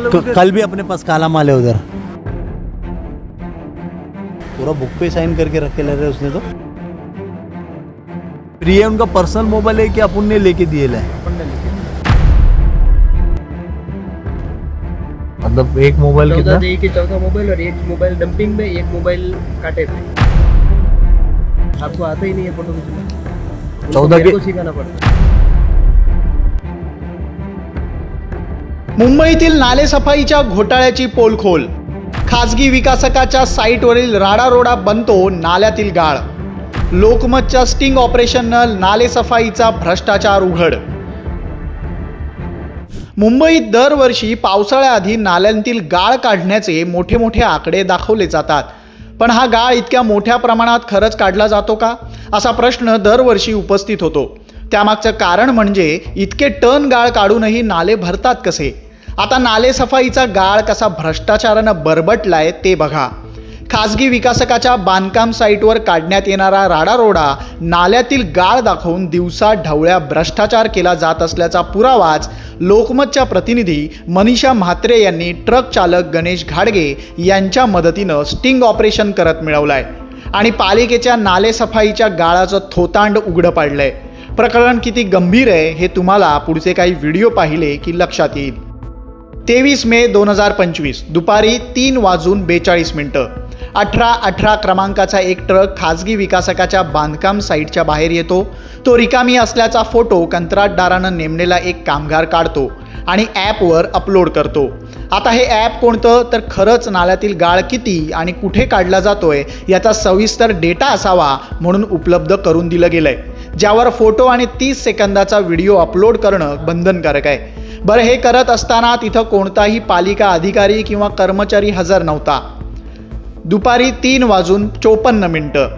क- कल भी अपने पास काला माल है उधर। पूरा बुक पे साइन करके रखे ले रहे उसने तो। ये उनका पर्सनल मोबाइल है कि अपन ने लेके दिए है मतलब एक मोबाइल चौदह कितना? के चौथा मोबाइल और एक मोबाइल डंपिंग में एक मोबाइल काटे थे। आपको आता ही नहीं है फोटो खींचना। चौदह मेरे के- को सिखाना पड़ता। मुंबईतील नालेसफाईच्या घोटाळ्याची पोलखोल. खाजगी विकासकाच्या साईटवरील राडारोडा बनतो नाल्यातील गाळ. लोकमतच्या स्टिंग ऑपरेशननं नालेसफाईचा भ्रष्टाचार उघड. मुंबईत दरवर्षी पावसाळ्याआधी नाल्यांतील गाळ काढण्याचे मोठे मोठे आकडे दाखवले जातात. पण हा गाळ इतक्या मोठ्या प्रमाणात खरंच काढला जातो का? असा प्रश्न दरवर्षी उपस्थित होतो. त्यामागचं कारण म्हणजे इतके टन गाळ काढूनही नाले भरतात कसे? आता नालेसफाईचा गाळ कसा भ्रष्टाचारानं बरबटलाय ते बघा. खासगी विकासकाच्या बांधकाम साईटवर काढण्यात येणारा राडारोडा नाल्यातील गाळ दाखवून दिवसा ढवळ्या भ्रष्टाचार केला जात असल्याचा पुरावाच लोकमतच्या प्रतिनिधी मनीषा म्हात्रे यांनी ट्रक चालक गणेश घाडगे यांच्या मदतीनं स्टिंग ऑपरेशन करत मिळवलाय. आणि पालिकेच्या नालेसफाईच्या गाळाचं थोतांड उघडं पाडलंय. प्रकरण किती गंभीर आहे हे तुम्हाला पुढचे काही व्हिडिओ पाहिले की लक्षात येईल. तेवीस मे दोन हजार पंचवीस दुपारी तीन वाजून बेचाळीस मिनटं. अठरा अठरा क्रमांकाचा एक ट्रक खाजगी विकासकाच्या बांधकाम साईटच्या बाहेर येतो. तो रिकामी असल्याचा फोटो कंत्राटदारानं नेमलेला एक कामगार काढतो आणि ॲपवर अपलोड करतो. आता हे ॲप कोणतं? तर खरंच नाल्यातील गाळ किती आणि कुठे काढला जातोय याचा सविस्तर डेटा असावा म्हणून उपलब्ध करून दिलं गेलं आहे ज्यावर फोटो आणि तीस सेकंदाचा व्हिडिओ अपलोड करणं बंधनकारक आहे. बरं हे करत असताना तिथं कोणताही पालिका अधिकारी किंवा कर्मचारी हजर नव्हता. दुपारी तीन वाजून चोपन्न मिनटं.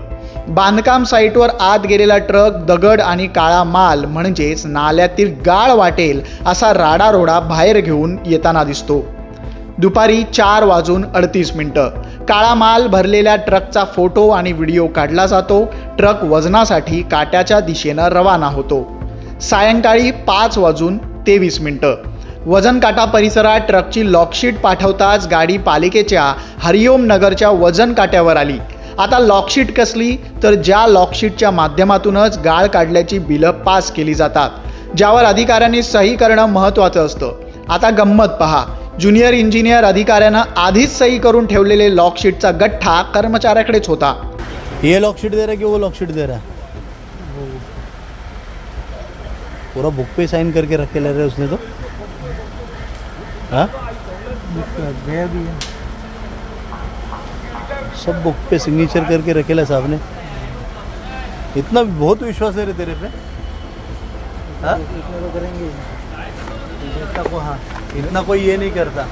बांधकाम साईटवर आत गेलेला ट्रक दगड आणि काळा माल म्हणजेच नाल्यातील गाळ वाटेल असा राडारोडा बाहेर घेऊन येताना दिसतो. दुपारी चार वाजून अडतीस मिनटं. काळा माल भरलेल्या ट्रकचा फोटो आणि व्हिडिओ काढला जातो. ट्रक वजनासाठी काट्याच्या दिशेनं रवाना होतो. सायंकाळी पाच वाजून तेवीस मिनटं. वजन काटा परिसरात ट्रकची लॉकशीट पाठवताच गाडी पालिकेच्या हरिओम नगरच्या वजन काट्यावर आली. आता लॉकशीट कसली तर ज्या लॉकशीटच्या माध्यमातूनच गाळ काढल्याची बिलं पास केली जातात. ज्यावर अधिकाऱ्यांनी सही करणं महत्त्वाचं असतं. आता गंमत पहा. ज्युनियर इंजिनियर अधिकाऱ्यानं आधीच सही करून ठेवलेले लॉकशीटचा गठ्ठा कर्मचाऱ्याकडेच होता. ये लॉक शीट दे रहा है कि वो लॉक शीट दे रहा है? पूरा बुक पे साइन करके रखे ले रहे उसने तो। हाँ? सब बुक पे सिग्नेचर करके रखे ला साहब ने। इतना बहुत विश्वास है रे तेरे पे। हाँ? इतना को इतना कोई ये नहीं करता।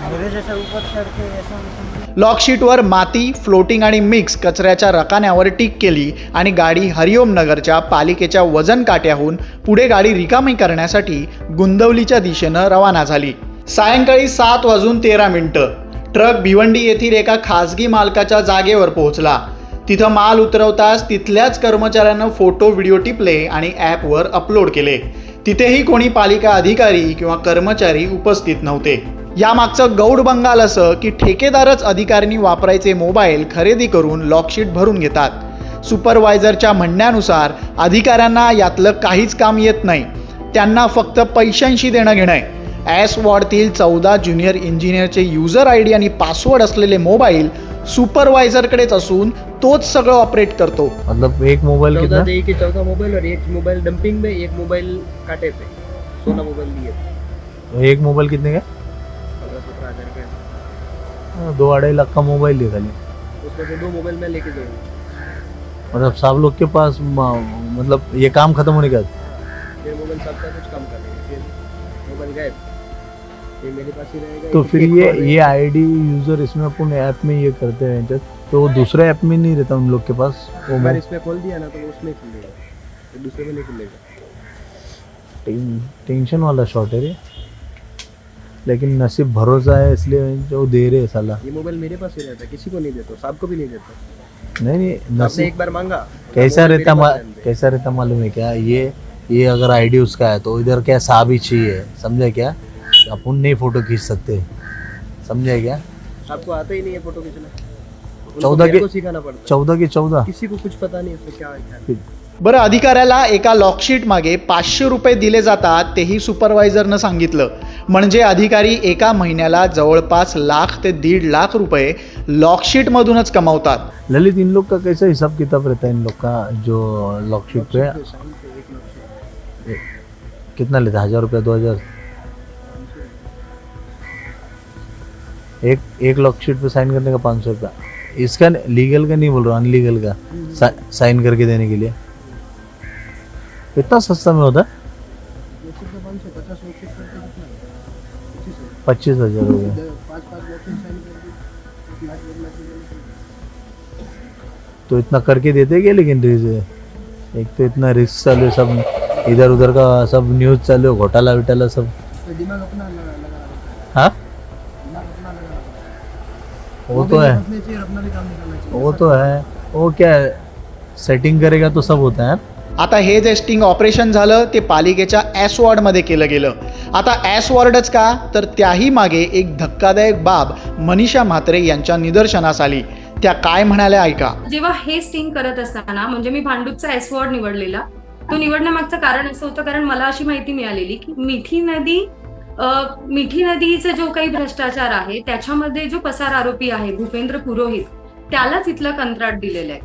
लॉकशीटवर माती फ्लोटिंग आणि मिक्स कचऱ्याच्या रकान्यावर टीक केली आणि गाडी हरिओम नगरच्या पालिकेच्या वजन काट्याहून पुढे गाडी रिकामी करण्यासाठी गुंदवलीच्या दिशेनं रवाना झाली. सायंकाळी सात वाजून तेरा मिनिटं. ट्रक भिवंडी येथील एका खासगी मालकाच्या जागेवर पोहोचला. तिथं माल उतरवताच तिथल्याच कर्मचाऱ्यांना फोटो व्हिडिओ टिपले आणि ॲपवर अपलोड केले. तिथेही कोणी पालिका अधिकारी किंवा कर्मचारी उपस्थित नव्हते. यामागचं गौड बंगाल असं की ठेकेदारच अधिकाऱ्यांनी वापरायचे मोबाईल खरेदी करून लॉकशीट भरून घेतात. सुपरवायझरच्या म्हणण्यानुसार अधिकाऱ्यांना यातलं काहीच काम येत नाही. त्यांना फक्त पैशांशी देणं घेणं आहे ॲस वॉर्डतील चौदा ज्युनियर इंजिनियरचे युजर आय डी आणि पासवर्ड असलेले मोबाईल सुपरवायझरकडेच असून तोच सगळं ऑपरेट करतो. मतलब एक मोबाइल चौदह कितना के मोबाइल और एक मोबाइल डंपिंग में एक मोबाइल काटे थे। सोलह मोबाइल लिए। एक मोबाइल कितने का? पंद्रह सत्रह हज़ार के। हाँ, दो अढ़ाई लाख का मोबाइल है खाली उसमें से दो मोबाइल मैं लेके जाऊँगा मतलब सब लोग के पास म- मतलब ये काम खत्म होने का मोबाइल सबका कुछ कम करेंगे फिर मोबाइल गायब। ये मेरे पास ही रहेगा तो एक- फिर एक ये और ये आईडी यूज़र इसमें अपन ऐप में ये करते हैं जब तो वो दूसरे ऐप में नहीं रहता उन लोग के पास? वो मैं इसमें खोल दिया ना तो उसमें खुलेगा। तो दूसरे में नहीं खुलेगा। टेंशन वाला शॉट है रे। लेकिन नसीब भरोसा है इसलिए जो दे रहे हैं साला। ये मोबाइल मेरे पास ही रहता है किसी को नहीं देता साहब को भी नहीं देता। नहीं नहीं नसीब एक बार मांगा कैसा रहता। कैसा रहता मालूम है क्या? ये ये अगर आईडी उसका है तो इधर क्या साहब ही चाहिए समझे क्या? अपन नहीं फ़ोटो खींच सकते। समझे क्या? आपको आता ही नहीं है फ़ोटो खींचना। चौदह मेरे के- को सिखाना पड़ता चौदह की चौदह किसी को कुछ पता नहीं क्या है। बरं अधिकाऱ्याला एका लॉकशीट मागे पाचशे रुपये दिले जातात तेही सुपरवायझरनं सांगितलं. म्हणजे अधिकारी एका महिन्याला जवळपास लाख ते दीड लाख रुपये लॉकशीटमधूनच कमावतात. ललित इन लोग का कैसा हिसाब किताब रहता है इन लोग का जो लॉकशीट पे? कितना लेते हैं? हजार रुपया दो हजार? एक एक लॉकशीट पे साइन करने का पाँच सौ रुपया। इसका लीगल का नहीं बोल रहा अनलीगल का सा, साइन करके देने के लिए। इतना सस्ता में होता? पच्चीस हज़ार हो गया। तो इतना करके देते क्या लेकिन रिस्क एक तो इतना रिस्क चालू है सब इधर उधर का सब न्यूज़ चालू है घोटाला विटाला सब। तो दिमाग अपना वो तो है। अपने चाहिए अपना भी काम निकालना चाहिए वो तो है। वो क्या सेटिंग करेगा तो सब होता है आता हे जे स्टिंग ऑपरेशन झालं ते पालिकेच्या ॲस वॉर्डमध्ये केलं गेलं. आता ॲस वॉर्डच का? तर त्याही मागे एक धक्कादायक बाब मनीषा म्हात्रे यांच्या निदर्शनास आली. त्या काय म्हणाल्या ऐका. जेव्हा हे स्टिंग करत असताना म्हणजे मी भांडूपचा एस वॉर्ड निवडलेला तो निवडण्यामागचं कारण असं होतं कारण मला अशी माहिती मिळालेली की मिठी नदी मिठी नदीचा जो काही भ्रष्टाचार आहे त्याच्यामध्ये जो पसार आरोपी आहे भूपेंद्र पुरोहित त्यालाच इथलं कंत्राट दिलेलं आहे.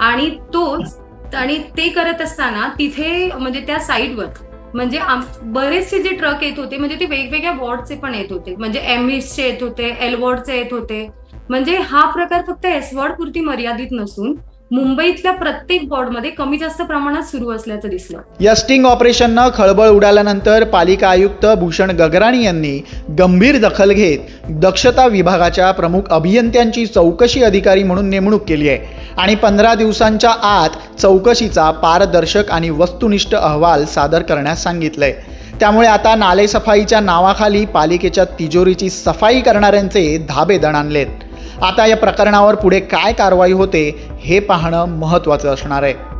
आणि तोच आणि ते करत असताना तिथे म्हणजे त्या साईडवर म्हणजे बरेचसे जे ट्रक येत होते म्हणजे ते वेगवेगळ्या वॉर्डचे पण येत होते. म्हणजे एम चे येत होते एल वॉर्डचे येत होते. म्हणजे हा प्रकार फक्त एस वॉर्ड पुरती मर्यादित नसून मुंबईतल्या प्रत्येक वॉर्डमध्ये कमी जास्त प्रमाणात सुरू असल्याचं दिसलं. या स्टिंग ऑपरेशननं खळबळ उडाल्यानंतर पालिका आयुक्त भूषण गगराणी यांनी गंभीर दखल घेत दक्षता विभागाच्या प्रमुख अभियंत्यांची चौकशी अधिकारी म्हणून नेमणूक केली आहे. आणि पंधरा दिवसांच्या आत चौकशीचा पारदर्शक आणि वस्तुनिष्ठ अहवाल सादर करण्यास सांगितलंय. त्यामुळे आता नालेसफाईच्या नावाखाली पालिकेच्या तिजोरीची सफाई करणाऱ्यांचे धाबे दणाणलेत. आता या प्रकरणावर पुढे काय कारवाई होते हे पाहणं महत्त्वाचं असणार आहे.